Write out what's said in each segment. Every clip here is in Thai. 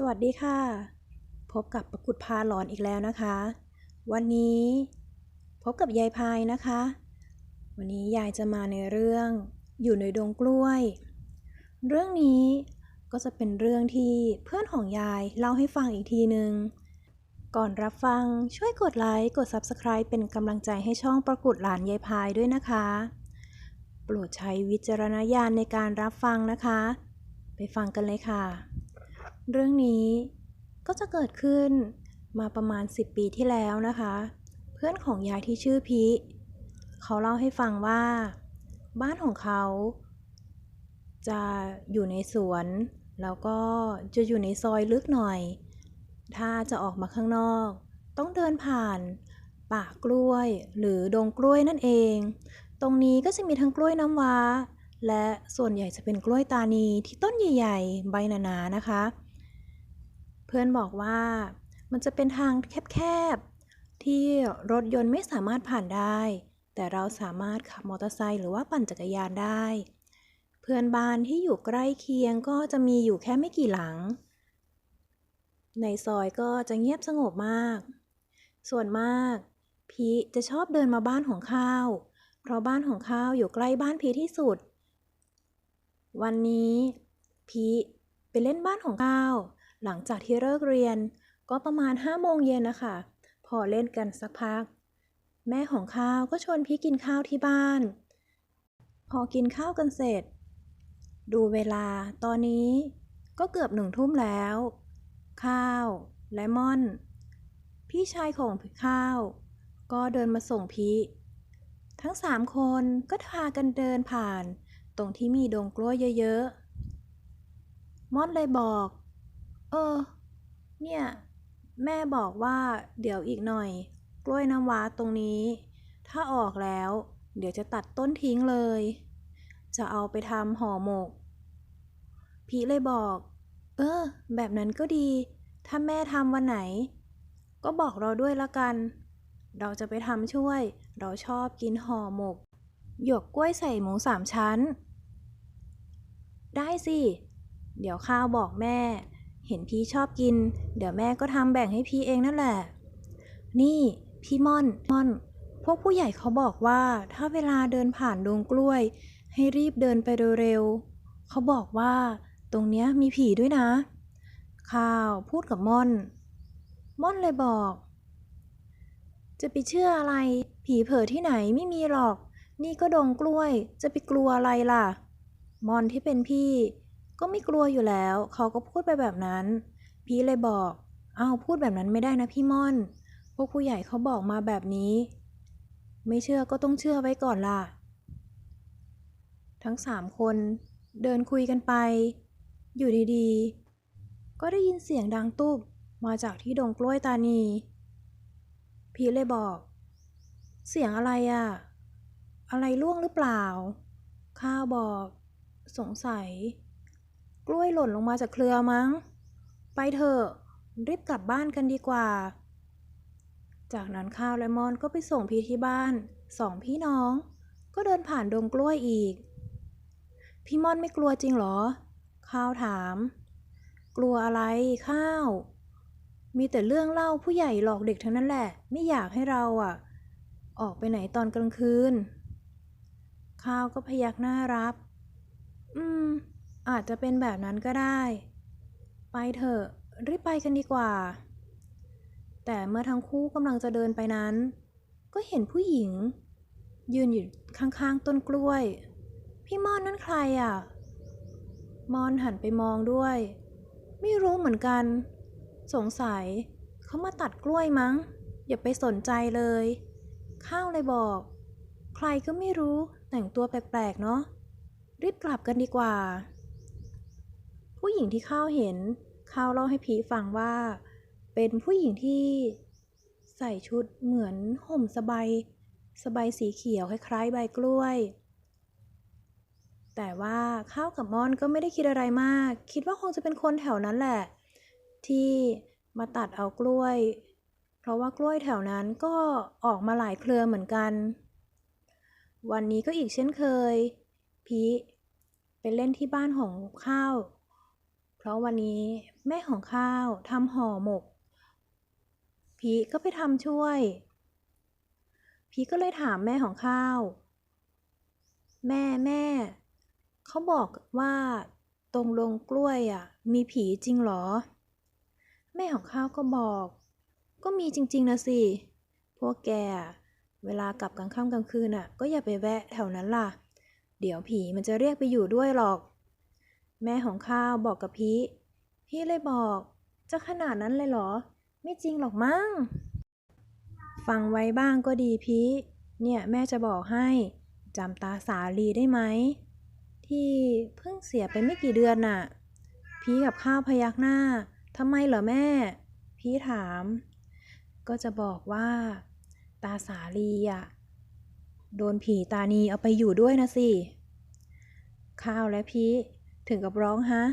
สวัสดีค่ะ พบกับประกุดพาหลอนอีกแล้วนะคะ วันนี้พบกับยายพายนะคะ วันนี้ยายจะมาในเรื่องอยู่ในดงกล้วย เรื่องนี้ก็จะเป็นเรื่องที่เพื่อนของยายเล่าให้ฟังอีกทีหนึ่งก่อนรับฟังช่วยกดไลค์กด Subscribe เป็นกำลังใจให้ช่องประกุดหลานยายพายด้วยนะคะ โปรดใช้วิจารณญาณในการรับฟังนะคะ ไปฟังกันเลยค่ะ เรื่องนี้ก็จะเกิดขึ้นมาประมาณ 10 ปีที่แล้วนะคะ เพื่อนของยายที่ชื่อพิ เขาเล่าให้ฟังว่า บ้านของเขา จะอยู่ในสวน แล้วก็จะอยู่ในซอยลึกหน่อย ถ้าจะออกมาข้างนอก ต้องเดินผ่านป่ากล้วย หรือดงกล้วยนั่นเอง ตรงนี้ก็จะมีทั้งกล้วยน้ำว้า และส่วนใหญ่จะเป็นกล้วยตานีที่ต้นใหญ่ ๆ ใบหนาๆนะคะ เพื่อนบอกว่ามันจะเป็นทางแคบๆ ที่รถยนต์ไม่สามารถผ่านได้ แต่เราสามารถขับมอเตอร์ไซค์หรือว่าปั่นจักรยานได้ เพื่อนบ้านที่อยู่ใกล้เคียงก็จะมีอยู่แค่ไม่กี่หลัง ในซอยก็จะเงียบสงบมาก ส่วนมากพีจะชอบเดินมาบ้านของข้าว เพราะบ้านของข้าวอยู่ใกล้บ้านพีที่สุด วันนี้พีไปเล่นบ้านของข้าว หลังจากที่เลิกเรียน ก็ประมาณห้าโมงเย็นนะคะ พอเล่นกันสักพัก แม่ของข้าวก็ชวนพี่กินข้าวที่บ้าน พอกินข้าวกันเสร็จ ดูเวลาตอนนี้ก็เกือบหนึ่งทุ่มแล้ว ข้าว และม่อน พี่ชายของข้าว ก็เดินมาส่งพีทั้งสามคนก็พากันเดินผ่าน ตรงที่มีดงกล้วยเยอะๆ ม่อนเลยบอก เออ เนี่ย แม่บอกว่าเดี๋ยวอีกหน่อย กล้วยน้ำว้าตรงนี้ ถ้าออกแล้ว เดี๋ยวจะตัดต้นทิ้งเลย จะเอาไปทำห่อหมก พี่เลยบอก เออ แบบนั้นก็ดี ถ้าแม่ทำวันไหน ก็บอกเราด้วยละกัน เราจะไปทำช่วย เราชอบกินห่อหมก หยวกกล้วยใส่หมูสามชั้น ได้สิ เดี๋ยวข้าวบอกแม่ เห็นพี่ชอบกิน เดี๋ยวแม่ก็ทำแบ่งให้พี่เองนั่นแหละ นี่พี่ม่อนม่อน พวกผู้ใหญ่เขาบอกว่าถ้าเวลาเดินผ่านดงกล้วย ให้รีบเดินไปเร็วๆเขาบอกว่า ตรงเนี้ยมีผีด้วยนะ ข้าวพูดกับม่อน ม่อนเลยบอก จะไปเชื่ออะไร ผีเผอที่ไหนไม่มีหรอก นี่ก็ดงกล้วย จะไปกลัวอะไรล่ะ มอนที่เป็นพี่ ก็ไม่กลัวอยู่แล้ว เขาก็พูดไปแบบนั้น พี่เลยบอก เอ้าพูดแบบนั้นไม่ได้นะพี่ม่อน พวกผู้ใหญ่เขาบอกมาแบบนี้ ไม่เชื่อก็ต้องเชื่อไว้ก่อนล่ะ ทั้งสามคนเดินคุยกันไป อยู่ดีๆ ก็ได้ยินเสียงดังตุ๊บมาจากที่ดงกล้วยตานี พีเลยบอก เสียงอะไรอะอะไรล่วงหรือเปล่า ข้าวบอก สงสัย กล้วยหล่นลงมาจากเครือมั้ง ไปเถอะ รีบกลับบ้านกันดีกว่า จากนั้นข้าวและมอนก็ไปส่งพีที่บ้าน สองพี่น้อง ก็เดินผ่านดงกล้วยอีก พี่มอนไม่กลัวจริงเหรอ ข้าวถาม กลัวอะไรข้าว มีแต่เรื่องเล่าผู้ใหญ่หลอกเด็กทั้งนั้นแหละ ไม่อยากให้เราอะ ออกไปไหนตอนกลางคืน ข้าวก็พยักหน้ารับ อืม อาจจะเป็นแบบนั้นก็ได้ ไปเถอะ รีบไปกันดีกว่า แต่เมื่อทั้งคู่กำลังจะเดินไปนั้น ก็เห็นผู้หญิง ยืนอยู่ข้างๆต้นกล้วย พี่มอนนั่นใครอะ มอนหันไปมองด้วย ไม่รู้เหมือนกัน สงสัยเขามาตัดกล้วยมั้ง อย่าไปสนใจเลย ข้าวเลยบอก ใครก็ไม่รู้แต่งตัวแปลกๆเนาะรีบกลับกันดีกว่า ผู้หญิงที่ข้าวเห็นข้าวเล่าให้พีฟังว่า เป็นผู้หญิงที่ใส่ชุดเหมือนห่มสบายสบายสีเขียวคล้ายๆใบกล้วย แต่ว่าข้าวกับมอนก็ไม่ได้คิดอะไรมาก คิดว่าคงจะเป็นคนแถวนั้นแหละ ที่มาตัดเอากล้วย เพราะว่ากล้วยแถวนั้นก็ออกมาหลายเครือเหมือนกัน วันนี้ก็อีกเช่นเคย พีไปเล่นที่บ้านของข้าว เพราะวันนี้แม่ของข้าวทำห่อหมก พีก็ไปทำช่วย พีก็เลยถามแม่ของข้าว แม่แม่ เขาบอกว่าตรงลงกล้วยอะ มีผีจริงหรอ แม่ของข้าวก็บอก ก็มีจริง ๆนะสิ พวกแกเวลากลับกลางค่ำกลางคืนอะ ก็อย่าไปแวะแถวนั้นล่ะ เดี๋ยวผีมันจะเรียกไปอยู่ด้วยหรอก แม่ของข้าวบอกกับพี่ พี่เลยบอก จะขนาดนั้นเลยเหรอ ไม่จริงหรอกมั้ง ฟังไว้บ้างก็ดีพี่ เนี่ยแม่จะบอกให้จำตาสาลีได้ไหม ที่เพิ่งเสียไปไม่กี่เดือนน่ะ พี่กับข้าวพยักหน้าทำไมเหรอแม่ พี่ถาม ก็จะบอกว่า ตาสาลีอะโดนผีตานีเอาไปอยู่ด้วยนะสิ ข้าวและพี่ ถึงกับร้องฮะ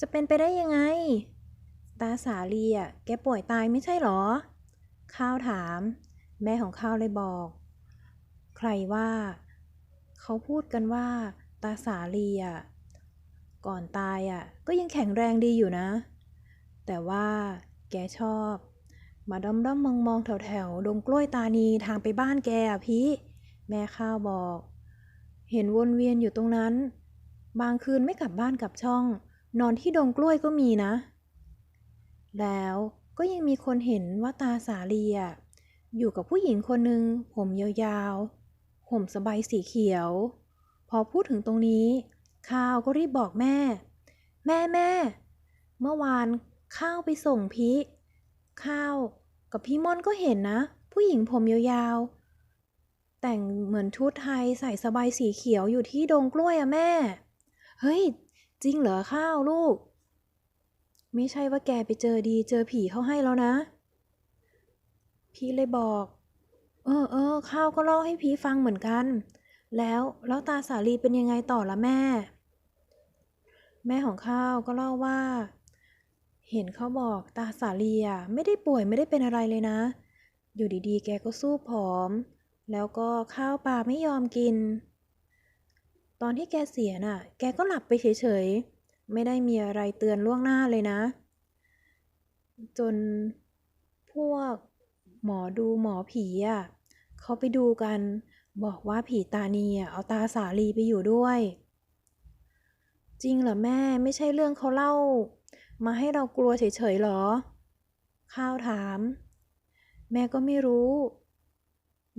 จะเป็นไปได้ยังไง ตาสาลีอะแกป่วยตายไม่ใช่หรอ ข้าวถาม แม่ของข้าวเลยบอก ใครว่า เขาพูดกันว่า ตาสาลีอะก่อนตายอะก็ยังแข็งแรงดีอยู่นะ แต่ว่าแกชอบ มาด้อมด้อมมองมองแถวแถวดงกล้วยตานีทางไปบ้านแกอะพี่ แม่ข้าวบอก เห็นวนเวียนอยู่ตรงนั้น บางคืนไม่กลับบ้านกลับช่อง นอนที่ดงกล้วยก็มีนะ แล้วก็ยังมีคนเห็นว่าตาสาลีอะอยู่กับผู้หญิงคนหนึ่งผมยาวๆ ห่มสบายสีเขียว พอพูดถึงตรงนี้ ข้าวก็รีบบอกแม่ แม่แม่ เมื่อวานข้าวไปส่งพีข้าวกับพี่ม่อนก็เห็นนะ ผู้หญิงผมยาวๆ แต่งเหมือนชุดไทยใส่สบายสีเขียวอยู่ที่ดงกล้วยอะแม่ เฮ้ย จริงเหรอข้าวลูก ไม่ใช่ว่าแกไปเจอดีเจอผีเขาให้แล้วนะ พี่เลยบอก เออเออข้าวก็เล่าให้พี่ฟังเหมือนกัน แล้วแล้วตาสาลีเป็นยังไงต่อละแม่ แม่ของข้าวก็เล่าว่า เห็นเขาบอกตาสาลีอะไม่ได้ป่วยไม่ได้เป็นอะไรเลยนะ อยู่ดีๆ แกก็สู้ผอม แล้วก็ข้าวปลาไม่ยอมกิน ตอนที่แกเสียน่ะ แกก็หลับไปเฉยๆ ไม่ได้มีอะไรเตือนล่วงหน้าเลยนะ จนพวกหมอดูหมอผีอะเขาไปดูกัน บอกว่าผีตานีอะเอาตาสาลีไปอยู่ด้วย จริงเหรอแม่ไม่ใช่เรื่องเขาเล่า มาให้เรากลัวเฉยๆหรอ ข้าวถาม แม่ก็ไม่รู้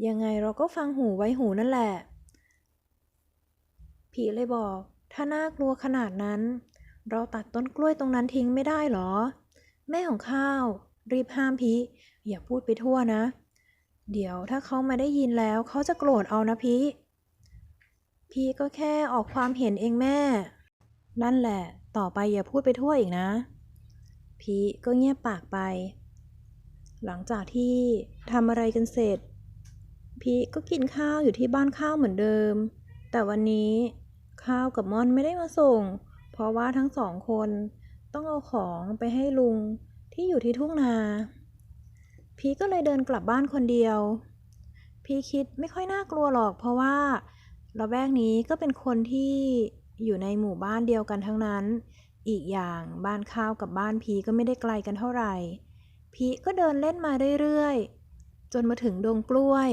ยังไงเราก็ฟังหูไว้หูนั่นแหละ ผีเลยบอก ถ้าน่ากลัวขนาดนั้น เราตัดต้นกล้วยตรงนั้นทิ้งไม่ได้หรอ แม่ของข้าว รีบห้ามพีอย่าพูดไปทั่วนะ เดี๋ยวถ้าเขามาได้ยินแล้วเขาจะโกรธเอานะพีพีก็แค่ออกความเห็นเองแม่ นั่นแหละ ต่อไปอย่าพูดไปทั่วอีกนะ พีก็เงียบปากไป หลังจากที่ทำอะไรกันเสร็จ พีก็กินข้าวอยู่ที่บ้านข้าวเหมือนเดิม แต่วันนี้ ข้าวกับม่อนไม่ได้มาส่ง เพราะว่าทั้งสองคนต้องเอาของไปให้ลุงที่อยู่ที่ทุ่งนา พีก็เลยเดินกลับบ้านคนเดียว พีคิดไม่ค่อยน่ากลัวหรอก เพราะว่าระแวกนี้ก็เป็นคนที่อยู่ในหมู่บ้านเดียวกันทั้งนั้น อีกอย่างบ้านข้าวกับบ้านพีก็ไม่ได้ไกลกันเท่าไหร่ พีก็เดินเล่นมาเรื่อยๆ จนมาถึงดงกล้วย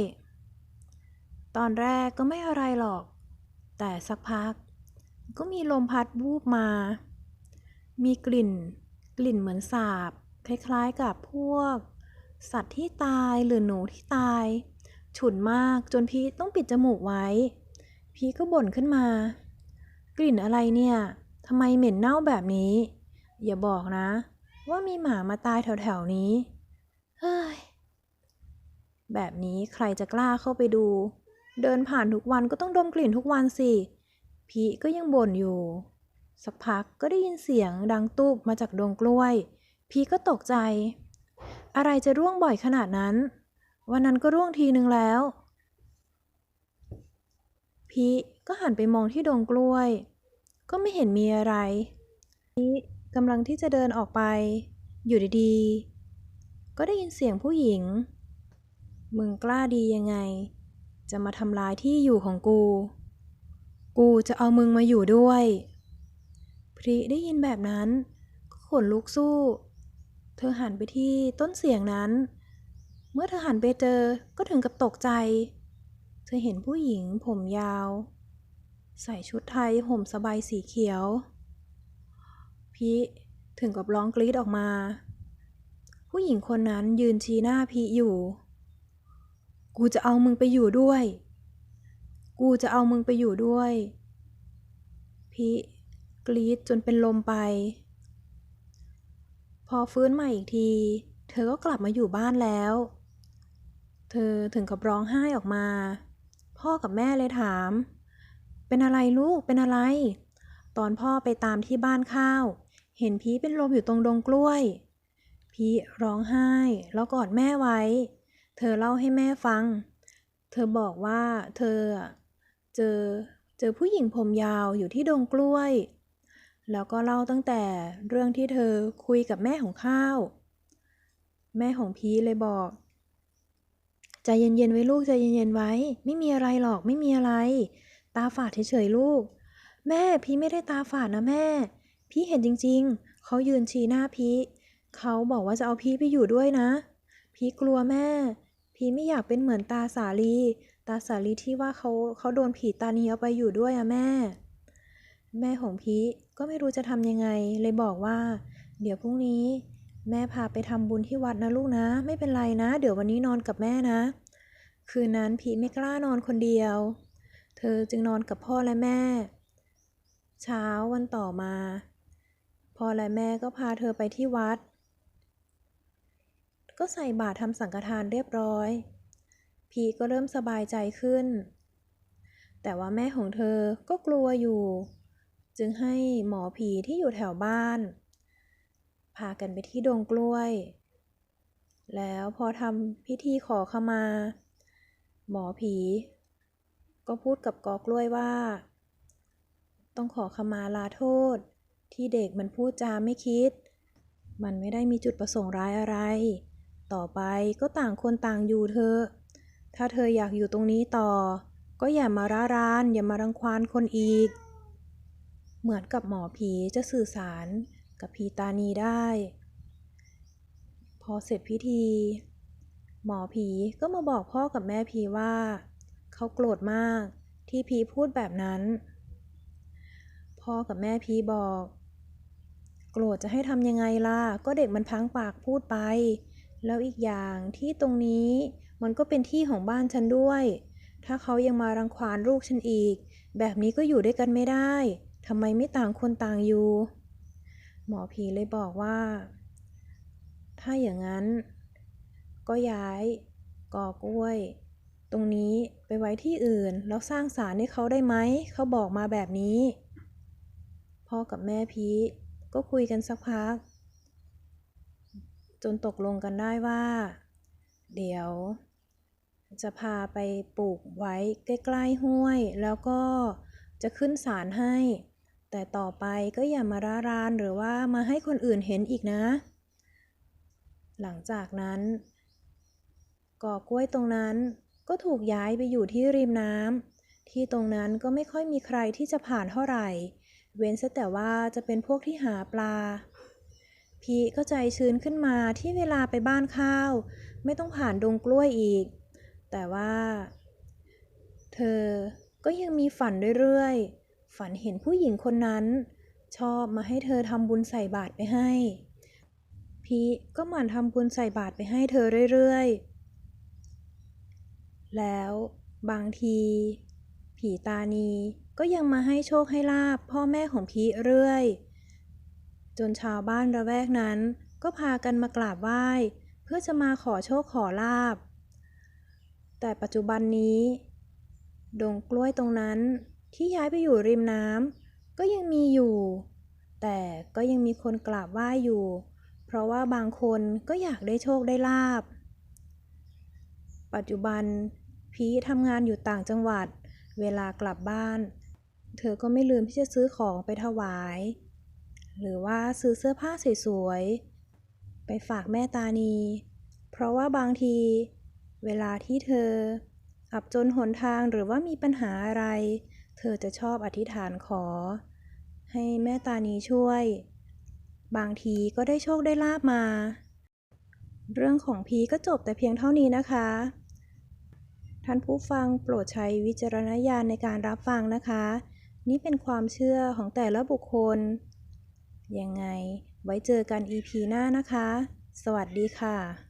ตอนแรกก็ไม่อะไรหรอก แต่สักพัก ก็มีลมพัดวูบมา มีกลิ่น กลิ่นเหมือนสาบ คล้ายๆกับพวก สัตว์ที่ตายหรือหนูที่ตาย ฉุนมากจนพีต้องปิดจมูกไว้ พีก็บ่นขึ้นมา กลิ่นอะไรเนี่ยทำไมเหม็นเน่าแบบนี้ อย่าบอกนะ ว่ามีหมามาตายแถวๆนี้ เฮ้ย แบบนี้ใครจะกล้าเข้าไปดู เดินผ่านทุกวันก็ต้องดมกลิ่นทุกวันสิพีก็ยังบ่นอยู่ สักพักก็ได้ยินเสียงดังตูบมาจากดงกล้วย พีก็ตกใจ อะไรจะร่วงบ่อยขนาดนั้น วันนั้นก็ร่วงทีนึงแล้ว พีก็หันไปมองที่ดงกล้วย ก็ไม่เห็นมีอะไร พีกำลังที่จะเดินออกไป อยู่ดีๆ ก็ได้ยินเสียงผู้หญิง มึงกล้าดียังไง จะมาทำลายที่อยู่ของกู กูจะเอามึงมาอยู่ด้วย พริได้ยินแบบนั้นก็ขนลุกสู้ เธอหันไปที่ต้นเสียงนั้น เมื่อเธอหันไปเจอก็ถึงกับตกใจ เธอเห็นผู้หญิงผมยาว ใส่ชุดไทยห่มสบายสีเขียว พีถึงกับร้องกรี๊ดออกมา ผู้หญิงคนนั้นยืนชี้หน้าพีอยู่ กูจะเอามึงไปอยู่ด้วย กูจะเอามึงไปอยู่ด้วย พีกรีดจนเป็นลมไป พอฟื้นมาอีกที เธอก็กลับมาอยู่บ้านแล้ว เธอถึงกับร้องไห้ออกมา พ่อกับแม่เลยถาม เป็นอะไรลูกเป็นอะไร ตอนพ่อไปตามที่บ้านข้าว เห็นพีเป็นลมอยู่ตรงดงกล้วย พีร้องไห้แล้วกอดแม่ไว้ เธอเล่าให้แม่ฟัง เธอบอกว่าเธอเจอเจอผู้หญิงผมยาวอยู่ที่ดงกล้วย แล้วก็เล่าตั้งแต่เรื่องที่เธอคุยกับแม่ของข้าว แม่ของพีเลยบอกใจเย็นๆไว้ลูกใจเย็นๆไว้ ไม่มีอะไรหรอกไม่มีอะไร ตาฝาดเฉยๆลูก แม่พี่ไม่ได้ตาฝาดนะแม่ พี่เห็นจริงๆ เขายืนชี้หน้าพี่เขาบอกว่าจะเอาพี่ไปอยู่ด้วยนะ พี่กลัวแม่ พีไม่อยากเป็นเหมือนตาสาลี ตาสาลีที่ว่าเขาเขาโดนผีตานีเอาไปอยู่ด้วยอะแม่ แม่ของพีก็ไม่รู้จะทำยังไง เลยบอกว่า เดี๋ยวพรุ่งนี้ แม่พาไปทำบุญที่วัดนะลูกนะ ไม่เป็นไรนะ เดี๋ยววันนี้นอนกับแม่นะ คืนนั้นพีไม่กล้านอนคนเดียว เธอจึงนอนกับพ่อและแม่ เช้าวันต่อมา พ่อและแม่ก็พาเธอไปที่วัด ก็ใส่บาตรทำสังฆทานเรียบร้อย พีก็เริ่มสบายใจขึ้น แต่ว่าแม่ของเธอก็กลัวอยู่ จึงให้หมอผีที่อยู่แถวบ้าน พากันไปที่ดงกล้วย แล้วพอทำพิธีขอขมา หมอผี ก็พูดกับกอกล้วยว่า ต้องขอขมาลาโทษ ที่เด็กมันพูดจาไม่คิดมันไม่ได้มีจุดประสงค์ร้ายอะไร ต่อไปก็ต่างคนต่างอยู่เธอ ถ้าเธออยากอยู่ตรงนี้ต่อ ก็อย่ามาร้าราน อย่ามารังควานคนอีก เหมือนกับหมอผีจะสื่อสารกับผีตานีได้ พอเสร็จพิธี หมอผีก็มาบอกพ่อกับแม่ผีว่า เขาโกรธมากที่ผีพูดแบบนั้น พ่อกับแม่พีบอก โกรธจะให้ทำยังไงล่ะ ก็เด็กมันพังปากพูดไป แล้วอีกอย่างที่ตรงนี้มันก็เป็นที่ของบ้านฉันด้วย ถ้าเขายังมารังควานลูกฉันอีก แบบนี้ก็อยู่ด้วยกันไม่ได้ทำไมไม่ต่างคนต่างอยู่ หมอผีเลยบอกว่า ถ้าอย่างนั้น ก็ย้ายกอกล้วย ตรงนี้ไปไว้ที่อื่น แล้วสร้างศาลให้เขาได้ไหม เขาบอกมาแบบนี้ พ่อกับแม่พีก็คุยกันสักพัก จนตกลงกันได้ว่า เดี๋ยว จะพาไปปลูกไว้ใกล้ๆห้วย แล้วก็จะขึ้นศาลให้ แต่ต่อไปก็อย่ามาร้ารานหรือว่ามาให้คนอื่นเห็นอีกนะ หลังจากนั้นกอกล้วยตรงนั้นก็ถูกย้ายไปอยู่ที่ริมน้ำที่ตรงนั้นก็ไม่ค่อยมีใครที่จะผ่านเท่าไหร่ เว้นซะแต่ว่าจะเป็นพวกที่หาปลา พีก็ใจชื้นขึ้นมาที่เวลาไปบ้านข้าว ไม่ต้องผ่านดงกล้วยอีก แต่ว่า เธอก็ยังมีฝันเรื่อยๆ ฝันเห็นผู้หญิงคนนั้น ชอบมาให้เธอทำบุญใส่บาตรไปให้ พีก็หมั่นทำบุญใส่บาตรไปให้เธอเรื่อยๆ แล้วบางที ผีตานีก็ยังมาให้โชคให้ลาบพ่อแม่ของพีเรื่อย จนชาวบ้านระแวกนั้น ก็พากันมากราบไหว้ เพื่อจะมาขอโชคขอลาบ แต่ปัจจุบันนี้ ดงกล้วยตรงนั้นที่ย้ายไปอยู่ริมน้ำก็ยังมีอยู่ แต่ก็ยังมีคนกราบไหว้อยู่ เพราะว่าบางคนก็อยากได้โชคได้ลาบ ปัจจุบันพีทำงานอยู่ต่างจังหวัด เวลากลับบ้าน เธอก็ไม่ลืมที่จะซื้อของไปถวาย หรือว่าซื้อเสื้อผ้าสวยๆ ไปฝากแม่ตานี เพราะว่าบางที เวลาที่เธอ อับจนหนทางหรือว่ามีปัญหาอะไร เธอจะชอบอธิษฐานขอ ให้แม่ตานีช่วย บางทีก็ได้โชคได้ลาบมา เรื่องของพีก็จบแต่เพียงเท่านี้นะคะ ท่านผู้ฟังโปรดใช้วิจารณญาณในการรับฟังนะคะ นี่เป็นความเชื่อของแต่ละบุคคล ยังไง ไว้เจอกัน EP หน้านะคะ สวัสดีค่ะ